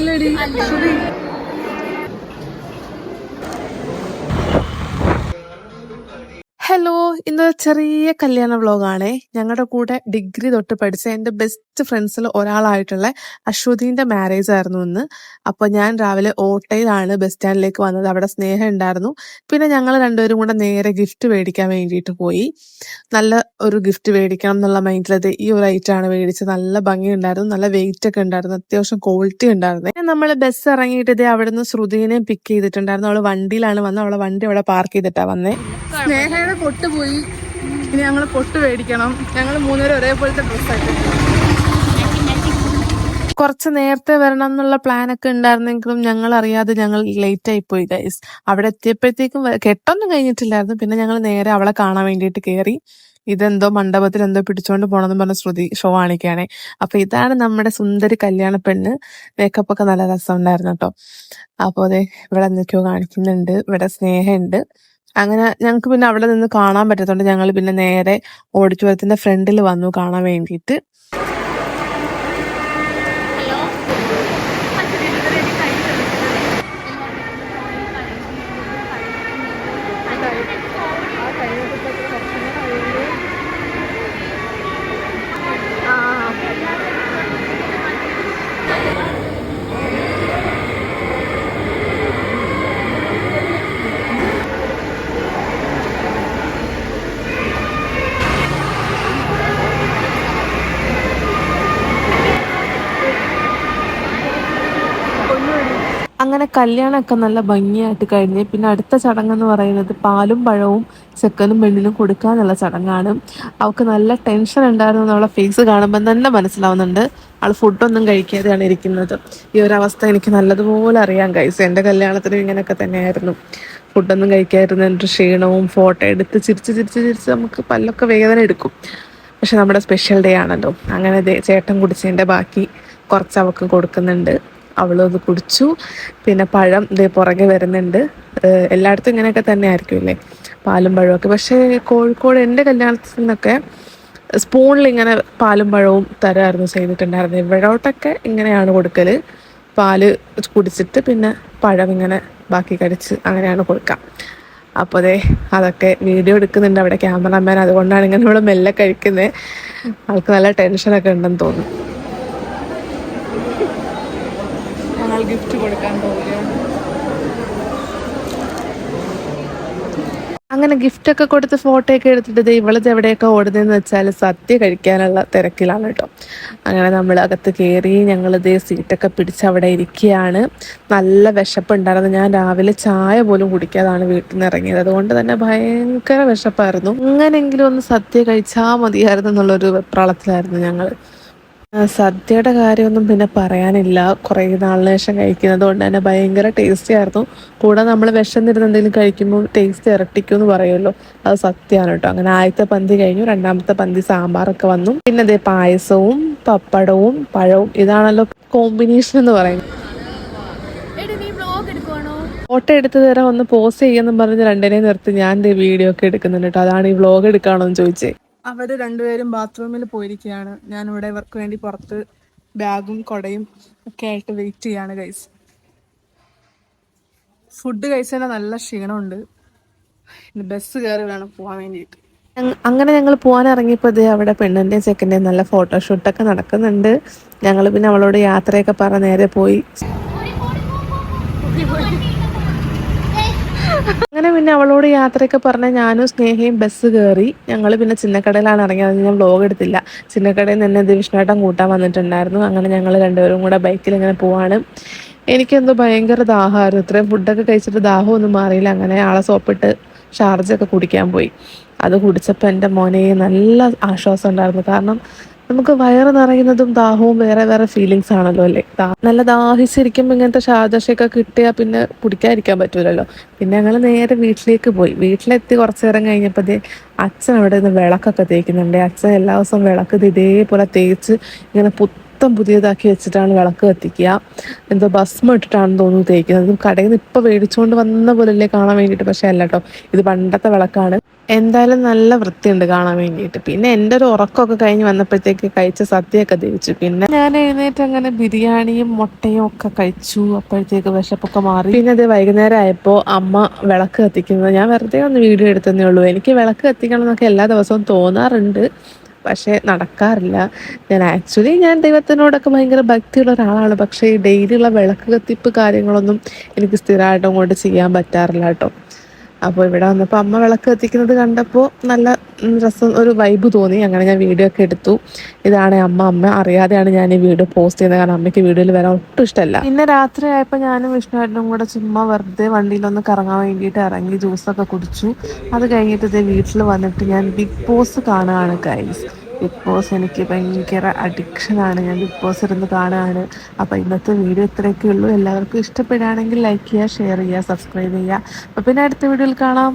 അല്ലടി. ഇന്നൊരു ചെറിയ കല്യാണ വ്ളോഗാണേ ഞങ്ങളുടെ കൂടെ ഡിഗ്രി തൊട്ട് പഠിച്ച എന്റെ ബെസ്റ്റ് ഫ്രണ്ട്സിൽ ഒരാളായിട്ടുള്ള അശ്വതിന്റെ മാരേജ് ആയിരുന്നു ഇന്ന്. അപ്പൊ ഞാൻ രാവിലെ ഓട്ടയിലാണ് ബസ് സ്റ്റാൻഡിലേക്ക് വന്നത്. അവിടെ സ്നേഹം ഉണ്ടായിരുന്നു. പിന്നെ ഞങ്ങൾ രണ്ടുപേരും കൂടെ നേരെ ഗിഫ്റ്റ് മേടിക്കാൻ വേണ്ടിയിട്ട് പോയി. നല്ല ഒരു ഗിഫ്റ്റ് മേടിക്കണം എന്നുള്ള മൈൻഡിലത് ഈ ഒരു ഐറ്റം ആണ് മേടിച്ചത്. നല്ല ഭംഗി ഉണ്ടായിരുന്നു. നല്ല വെയിറ്റ് ഒക്കെ ഉണ്ടായിരുന്നു. അത്യാവശ്യം ക്വാളിറ്റി ഉണ്ടായിരുന്നു. പിന്നെ നമ്മൾ ബസ് ഇറങ്ങിയിട്ട് ഇതേ അവിടുന്ന് ശ്രുതിനെ പിക്ക് ചെയ്തിട്ടുണ്ടായിരുന്നു. അവൾ വണ്ടിയിലാണ് വന്നത്. അവളെ വണ്ടി അവിടെ പാർക്ക് ചെയ്തിട്ടാണ് വന്നേ. സ്നേഹയുടെ പൊട്ട് പോയി ഇനി ഞങ്ങൾ പൊട്ട് മേടിക്കണം. ഞങ്ങൾ മൂന്നുപേരും ഒരേപോലത്തെ ഡ്രസ്സായിട്ട് കുറച്ച് നേരത്തെ വരണം എന്നുള്ള പ്ലാൻ ഒക്കെ ഉണ്ടായിരുന്നെങ്കിലും ഞങ്ങൾ അറിയാതെ ഞങ്ങൾ ലേറ്റ് ആയി പോയി ഗൈസ് അവിടെ എത്തിയപ്പോഴത്തേക്കും കെട്ടൊന്നും കഴിഞ്ഞിട്ടില്ലായിരുന്നു. പിന്നെ ഞങ്ങൾ നേരെ അവളെ കാണാൻ വേണ്ടിയിട്ട് കയറി ഇതെന്തോ മണ്ഡപത്തിൽ എന്തോ പിടിച്ചോണ്ട് പോണെന്ന് പറഞ്ഞ ശ്രുതി ഷോ കാണിക്കുകയാണെ. അപ്പൊ ഇതാണ് നമ്മുടെ സുന്ദരി കല്യാണ പെണ്ണ്. മേക്കപ്പ് ഒക്കെ നല്ല രസം ഉണ്ടായിരുന്നു കേട്ടോ. അപ്പോ അതെ ഇവിടെ എന്തൊക്കെയോ കാണിക്കുന്നുണ്ട്. ഇവിടെ സ്നേഹമുണ്ട് അങ്ങനെ ഞങ്ങൾക്ക് പിന്നെ അവിടെ നിന്ന് കാണാൻ പറ്റത്തോണ്ട് ഞങ്ങൾ പിന്നെ നേരെ ഓഡിറ്റോറിയത്തിന്റെ ഫ്രണ്ടിൽ വന്നു കാണാൻ വേണ്ടിയിട്ട് അങ്ങനെ കല്യാണമൊക്കെ നല്ല ഭംഗിയായിട്ട് കഴിഞ്ഞ്. പിന്നെ അടുത്ത ചടങ്ങെന്ന് പറയുന്നത് പാലും പഴവും ചെക്കനും പെണ്ണിനും കൊടുക്കുക എന്നുള്ള ചടങ്ങാണ്. അവൾക്ക് നല്ല ടെൻഷൻ ഉണ്ടായിരുന്നു എന്നുള്ള ഫേസ് കാണുമ്പോൾ തന്നെ മനസ്സിലാവുന്നുണ്ട്. ആൾ ഫുഡൊന്നും കഴിക്കാതെയാണ് ഇരിക്കുന്നത്. ഈ ഒരു അവസ്ഥ എനിക്ക് നല്ലതുപോലെ അറിയാം കൈസ് എന്റെ കല്യാണത്തിനും ഇങ്ങനെയൊക്കെ തന്നെയായിരുന്നു. ഫുഡൊന്നും കഴിക്കാതിരുന്ന എന്റെ ക്ഷീണവും ഫോട്ടോ എടുത്ത് ചിരിച്ച് ചിരിച്ച് ചിരിച്ച് നമുക്ക് പല്ലൊക്കെ വേദന എടുക്കും. പക്ഷെ നമ്മുടെ സ്പെഷ്യൽ ഡേ ആണല്ലോ. അങ്ങനെ ചേട്ടൻ കുടിച്ചതിന്റെ ബാക്കി കുറച്ച് അവൾക്ക് കൊടുക്കുന്നുണ്ട്. അവളും അത് കുടിച്ചു. പിന്നെ പഴം ഇതേ പുറകെ വരുന്നുണ്ട്. എല്ലായിടത്തും ഇങ്ങനെയൊക്കെ തന്നെ ആയിരിക്കും അല്ലേ പാലും പഴമൊക്കെ പക്ഷേ കോഴിക്കോട് എന്റെ കല്യാണത്തിൽ നിന്നൊക്കെ സ്പൂണിൽ ഇങ്ങനെ പാലും പഴവും തരായിരുന്നു ചെയ്തിട്ടുണ്ടായിരുന്നത് ഇവിടോട്ടൊക്കെ ഇങ്ങനെയാണ് കൊടുക്കൽ പാൽ കുടിച്ചിട്ട് പിന്നെ പഴം ഇങ്ങനെ ബാക്കി കടിച്ച് അങ്ങനെയാണ് കൊടുക്കുക. അപ്പോൾ അതെ അതൊക്കെ വീഡിയോ എടുക്കുന്നുണ്ട് അവിടെ ക്യാമറാമാൻ. അതുകൊണ്ടാണ് ഇങ്ങനെ ഇവിടെ മെല്ലെ കഴിക്കുന്നത്. ആൾക്ക് നല്ല ടെൻഷനൊക്കെ ഉണ്ടെന്ന് തോന്നുന്നു. ഗിഫ്റ്റ് കൊടുക്കാൻ പോവുകയാണ്. അങ്ങനെ ഗിഫ്റ്റ് ഒക്കെ കൊടുത്ത് ഫോട്ടോ ഒക്കെ എടുത്തിട്ട് ഇവളത് എവിടെയൊക്കെ ഓടുന്നതെന്ന് വെച്ചാൽ സദ്യ കഴിക്കാനുള്ള തിരക്കിലാണ് കേട്ടോ. അങ്ങനെ നമ്മൾ അകത്ത് കയറി ഞങ്ങൾ ഇതേ സീറ്റൊക്കെ പിടിച്ച് അവിടെ ഇരിക്കുകയാണ്. നല്ല വിശപ്പുണ്ടായിരുന്നു. ഞാൻ രാവിലെ ചായ പോലും കുടിക്കാതാണ് വീട്ടിൽ നിന്ന് ഇറങ്ങിയത്. അതുകൊണ്ട് തന്നെ ഭയങ്കര വിശപ്പായിരുന്നു. അങ്ങനെങ്കിലും ഒന്ന് സദ്യ കഴിച്ചാൽ മതിയായിരുന്നു എന്നുള്ളൊരു വെപ്രാളത്തിലായിരുന്നു ഞങ്ങൾ സദ്യയുടെ കാര്യമൊന്നും പിന്നെ പറയാനില്ല. കുറേ നാളിന് ശേഷം കഴിക്കുന്നത് കൊണ്ട് തന്നെ ഭയങ്കര ടേസ്റ്റി ആയിരുന്നു. കൂടെ നമ്മൾ വിശന്നിരുന്ന് എന്തെങ്കിലും കഴിക്കുമ്പോൾ ടേസ്റ്റ് ഇരട്ടിക്കും എന്ന് പറയുമല്ലോ. അത് സത്യമാണ് കേട്ടോ. അങ്ങനെ ആദ്യത്തെ പന്തി കഴിഞ്ഞു രണ്ടാമത്തെ പന്തി സാമ്പാറൊക്കെ വന്നു. പിന്നെ അതേ പായസവും പപ്പടവും പഴവും ഇതാണല്ലോ കോമ്പിനേഷൻ എന്ന് പറയുന്നത്. ഫോട്ടോ എടുത്തു തരാം ഒന്ന് പോസ്റ്റ് ചെയ്യാന്നും പറഞ്ഞ് രണ്ടിനെ നിർത്തി ഞാൻ വീഡിയോ ഒക്കെ എടുക്കുന്നുണ്ട് കേട്ടോ. അതാണ് ഈ വ്ളോഗ് എടുക്കാണോ എന്ന് ചോദിച്ചേ. അവർ രണ്ടുപേരും ബാത്റൂമിൽ പോയിരിക്കുകയാണ്. ഞാൻ ഇവിടെ ഇവർക്ക് വേണ്ടി പുറത്ത് ബാഗും കൊടയും ഒക്കെ ആയിട്ട് വെയിറ്റ് ചെയ്യാണ് ഗൈസ് ഫുഡ് കഴിച്ചതിന് നല്ല ക്ഷീണമുണ്ട്. ഇനി ബസ് കയറി വേണം പോകാൻ വേണ്ടിയിട്ട്. അങ്ങനെ ഞങ്ങൾ പോകാൻ ഇറങ്ങിയപ്പോൾ ഇതേ അവിടെ പെണ്ണിന്റെയും ചെക്കന്റെയും നല്ല ഫോട്ടോഷൂട്ടൊക്കെ നടക്കുന്നുണ്ട്. ഞങ്ങൾ പിന്നെ അവളോട് യാത്രയൊക്കെ പറഞ്ഞ് നേരെ പോയി. അങ്ങനെ പിന്നെ അവളോട് യാത്രയൊക്കെ പറഞ്ഞ ഞാനും സ്നേഹയും ബസ് കയറി ഞങ്ങൾ പിന്നെ ചിന്നക്കടയിലാണ് ഇറങ്ങിയത്. ഞാൻ വ്ലോഗ് എടുത്തില്ല. ചിന്നക്കടയിൽ നിന്ന് എന്നെ വിഷ്ണുവേട്ടൻ കൂട്ടാൻ വന്നിട്ടുണ്ടായിരുന്നു. അങ്ങനെ ഞങ്ങൾ രണ്ടുപേരും കൂടെ ബൈക്കിൽ ഇങ്ങനെ പോവാണ്. എനിക്കെന്തോ ഭയങ്കര ദാഹമായിരുന്നു ഇത്രയും ഫുഡൊക്കെ കഴിച്ചിട്ട് ദാഹം ഒന്നും മാറിയില്ല. അങ്ങനെ ആളെ സോപ്പിട്ട് ഷാർജൊക്കെ കുടിക്കാൻ പോയി. അത് കുടിച്ചപ്പോൾ എന്റെ മോനെ നല്ല ആശ്വാസം ഉണ്ടായിരുന്നു. കാരണം നമുക്ക് വയറ് നിറയുന്നതും ദാഹവും വേറെ വേറെ ഫീലിങ്സ് ആണല്ലോ അല്ലേ? നല്ല ദാഹിച്ചിരിക്കുമ്പോൾ ഇങ്ങനത്തെ ഷാദശയൊക്കെ കിട്ടിയാൽ പിന്നെ കുടിക്കാതിരിക്കാൻ പറ്റൂലല്ലോ. പിന്നെ ഞങ്ങൾ നേരെ വീട്ടിലേക്ക് പോയി. വീട്ടിലെത്തി കുറച്ചു നേരം കഴിഞ്ഞപ്പോൾ അച്ഛൻ അവിടെ നിന്ന് വിളക്കൊക്കെ തേക്കുന്നുണ്ട്. അച്ഛൻ എല്ലാ ദിവസവും വിളക്ക് ഇതേപോലെ തേച്ച് ഇങ്ങനെ പുത്തം പുതിയതാക്കി വെച്ചിട്ടാണ് വിളക്ക് കത്തിക്കുക. എന്തോ ഭസ്മം ഇട്ടിട്ടാണെന്ന് തോന്നുന്നു തേക്കുന്നത്. കടയിൽ നിന്ന് ഇപ്പം മേടിച്ചുകൊണ്ട് വന്ന പോലല്ലേ കാണാൻ വേണ്ടിയിട്ട് പക്ഷേ അല്ല കേട്ടോ ഇത് പണ്ടത്തെ വിളക്കാണ്. എന്തായാലും നല്ല വൃത്തിയുണ്ട് കാണാൻ വേണ്ടിയിട്ട്. പിന്നെ എന്റെ ഒരു ഉറക്കമൊക്കെ കഴിഞ്ഞ് വന്നപ്പോഴത്തേക്ക് കഴിച്ച സദ്യയൊക്കെ തിരിച്ചു പിന്നെ ഞാൻ എഴുന്നേറ്റ് അങ്ങനെ ബിരിയാണിയും മുട്ടയും ഒക്കെ കഴിച്ചു. അപ്പോഴത്തേക്ക് വിശപ്പൊക്കെ മാറി. പിന്നെ അത് വൈകുന്നേരം ആയപ്പോൾ അമ്മ വിളക്ക് കത്തിക്കുന്നത് ഞാൻ വെറുതെ ഒന്ന് വീഡിയോ എടുത്തതേ ഉള്ളൂ. എനിക്ക് വിളക്ക് കത്തിക്കണം എന്നൊക്കെ എല്ലാ ദിവസവും തോന്നാറുണ്ട്. പക്ഷേ നടക്കാറില്ല. ഞാൻ ആക്ച്വലി ഞാൻ ദൈവത്തിനോടൊക്കെ ഭയങ്കര ഭക്തിയുള്ള ഒരാളാണ്. പക്ഷേ ഈ ഡെയിലിയുള്ള വിളക്ക് കത്തിപ്പ് കാര്യങ്ങളൊന്നും എനിക്ക് സ്ഥിരമായിട്ട് അങ്ങോട്ട് ചെയ്യാൻ പറ്റാറില്ല കേട്ടോ. അപ്പോൾ ഇവിടെ വന്നപ്പോൾ അമ്മ വിളക്ക് കത്തിക്കുന്നത് കണ്ടപ്പോൾ നല്ല രസം ഒരു വൈബ് തോന്നി. അങ്ങനെ ഞാൻ വീഡിയോ ഒക്കെ എടുത്തു. ഇതാണ് അമ്മ അമ്മ അറിയാതെയാണ് ഞാൻ ഈ വീഡിയോ പോസ്റ്റ് ചെയ്യുന്നത്. കാരണം അമ്മയ്ക്ക് വീഡിയോയിൽ വരാൻ ഒട്ടും ഇഷ്ടമല്ല. പിന്നെ രാത്രി ആയപ്പോൾ ഞാനും വിഷ്ണുവായിട്ടും കൂടെ ചുമ്മാ വെറുതെ വണ്ടിയിലൊന്ന് കറങ്ങാൻ വേണ്ടിയിട്ട് ഇറങ്ങി ജ്യൂസൊക്കെ കുടിച്ചു. അത് കഴിഞ്ഞിട്ട് ഇതേ വീട്ടിൽ വന്നിട്ട് ഞാൻ ബിഗ് ബോസ് കാണുകയാണ് ഗൈസ് ബിഗ് ബോസ് എനിക്ക് ഭയങ്കര അഡിക്ഷനാണ്. ഞാൻ ബിഗ് ബോസ് ഇരുന്ന് കാണുകയാണ് അപ്പോൾ ഇന്നത്തെ വീഡിയോ ഇത്രയൊക്കെ ഉള്ളൂ എല്ലാവർക്കും ഇഷ്ടപ്പെടുകയാണെങ്കിൽ ലൈക്ക് ചെയ്യുക ഷെയർ ചെയ്യുക സബ്സ്ക്രൈബ് ചെയ്യുക. അപ്പോൾ പിന്നെ അടുത്ത വീഡിയോയിൽ കാണാം.